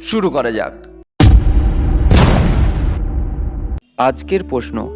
শুরু করা যাক। আজকের প্রশ্ন,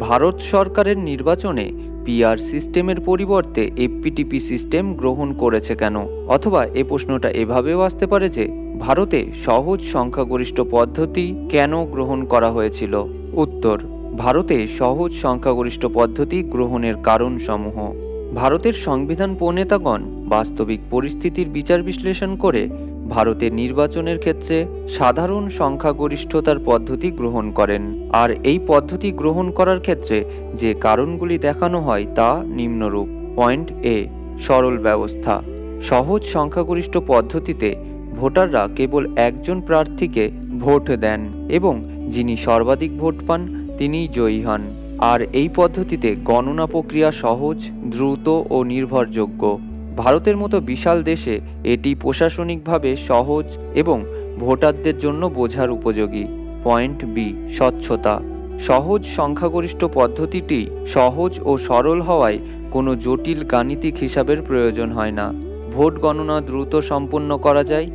ভারত সরকারের নির্বাচনে পিআর সিস্টেমের পরিবর্তে এফপিটিপি সিস্টেম গ্রহণ করেছে কেন? অথবা এ প্রশ্নটা এভাবেও আসতে পারে যে, ভারতে সহজ সংখ্যাগরিষ্ঠ পদ্ধতি কেন গ্রহণ করা হয়েছিল? উত্তর, ভারতে সহজ সংখ্যাগরিষ্ঠ পদ্ধতি গ্রহণের কারণসমূহ। ভারতের সংবিধান প্রণেতাগণ বাস্তবিক পরিস্থিতির বিচার বিশ্লেষণ করে ভারতের নির্বাচনের ক্ষেত্রে সাধারণ সংখ্যাগরিষ্ঠতার পদ্ধতি গ্রহণ করেন। আর এই পদ্ধতি গ্রহণ করার ক্ষেত্রে যে কারণগুলি দেখানো হয় তা নিম্নরূপ। পয়েন্ট এ, সরল ব্যবস্থা। সহজ সংখ্যাগরিষ্ঠ পদ্ধতিতে ভোটাররা কেবল একজন প্রার্থীকে ভোট দেন এবং যিনি সর্বাধিক ভোট পান তিনিই জয়ী হন। আর এই পদ্ধতিতে গণনা প্রক্রিয়া সহজ, দ্রুত ও নির্ভরযোগ্য। ভারতের মতো বিশাল দেশে এটি প্রশাসনিকভাবে সহজ এবং ভোটারদের জন্য বোঝার উপযোগী। পয়েন্ট বি, স্বচ্ছতা। সহজ সংখ্যাগরিষ্ঠ পদ্ধতিটি সহজ ও সরল হওয়ায় কোনো জটিল গাণিতিক হিসাবের প্রয়োজন হয় না। ভোট গণনা দ্রুত সম্পন্ন করা যায়,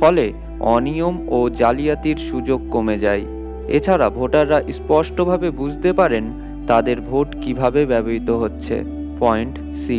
ফলে অনিয়ম ও জালিয়াতির সুযোগ কমে যায়। এছাড়া ভোটাররা স্পষ্টভাবে বুঝতে পারেন তাদের ভোট কীভাবে ব্যবহৃত হচ্ছে। পয়েন্ট সি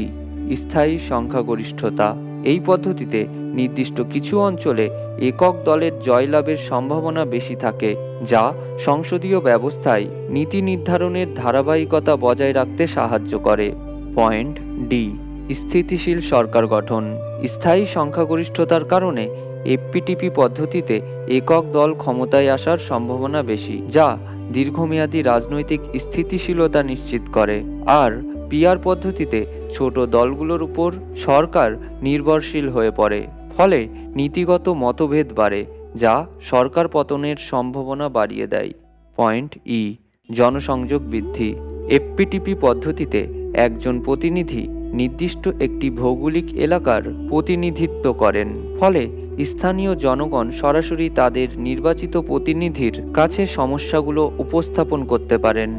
স্থায়ী সংখ্যাগরিষ্ঠতা। এই পদ্ধতিতে নির্দিষ্ট কিছু অঞ্চলে একক দলের জয়লাভের সম্ভাবনা বেশি থাকে, যা সংসদীয় ব্যবস্থায় নীতি নির্ধারণের ধারাবাহিকতা বজায় রাখতে সাহায্য করে। পয়েন্ট ডি স্থিতিশীল সরকার গঠন। স্থায়ী সংখ্যাগরিষ্ঠতার কারণে এফপিটিপি পদ্ধতিতে একক দল ক্ষমতায় আসার সম্ভাবনা বেশি, যা দীর্ঘমেয়াদী রাজনৈতিক স্থিতিশীলতা নিশ্চিত করে। আর পিআর পদ্ধতিতে ছোট দলগুলোর উপর সরকার নির্ভরশীল হয়ে পড়ে, ফলে নীতিগত মতভেদ বাড়ে, যা সরকার পতনের সম্ভাবনা বাড়িয়ে দেয়। পয়েন্ট ই জনসংযোগ বৃদ্ধি। এফপিটিপি পদ্ধতিতে একজন প্রতিনিধি নির্দিষ্ট একটি ভৌগোলিক এলাকার প্রতিনিধিত্ব করেন, ফলে স্থানীয় জনগণ সরাসরি তাদের নির্বাচিত প্রতিনিধির কাছে সমস্যাগুলো উপস্থাপন করতে পারেন।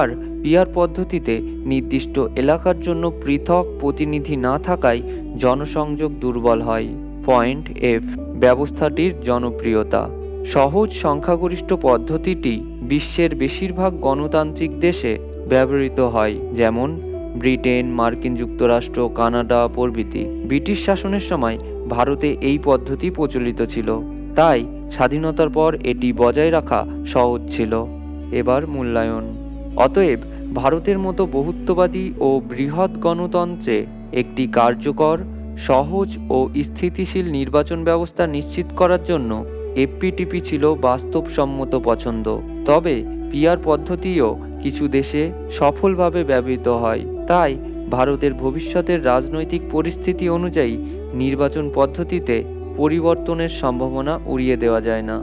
আর পিআর পদ্ধতিতে নির্দিষ্ট এলাকার জন্য পৃথক প্রতিনিধি না থাকায় জনসংযোগ দুর্বল হয়। পয়েন্ট এফ, ব্যবস্থাটির জনপ্রিয়তা। সহজ সংখ্যাগরিষ্ঠ পদ্ধতিটি বিশ্বের বেশিরভাগ গণতান্ত্রিক দেশে ব্যবহৃত হয়, যেমন ব্রিটেন, মার্কিন যুক্তরাষ্ট্র, কানাডা প্রভৃতি। ব্রিটিশ শাসনের সময় ভারতে এই পদ্ধতি প্রচলিত ছিল। তাই স্বাধীনতার পর এটি বজায় রাখা সহজ ছিল। এবার মূল্যায়ন। অতএব ভারতের মতো বহুত্ববাদী ও বৃহৎ গণতন্ত্রে একটি কার্যকর, সহজ ও স্থিতিশীল নির্বাচন ব্যবস্থা নিশ্চিত করার জন্য এফপিটিপি ছিল বাস্তবসম্মত পছন্দ। তবে পিআর পদ্ধতিও কিছু দেশে সফলভাবে ব্যবহৃত হয়। তাই ভারতের ভবিষ্যতের রাজনৈতিক পরিস্থিতি অনুযায়ী নির্বাচন পদ্ধতিতে পরিবর্তনের সম্ভাবনা উড়িয়ে দেওয়া যায় না।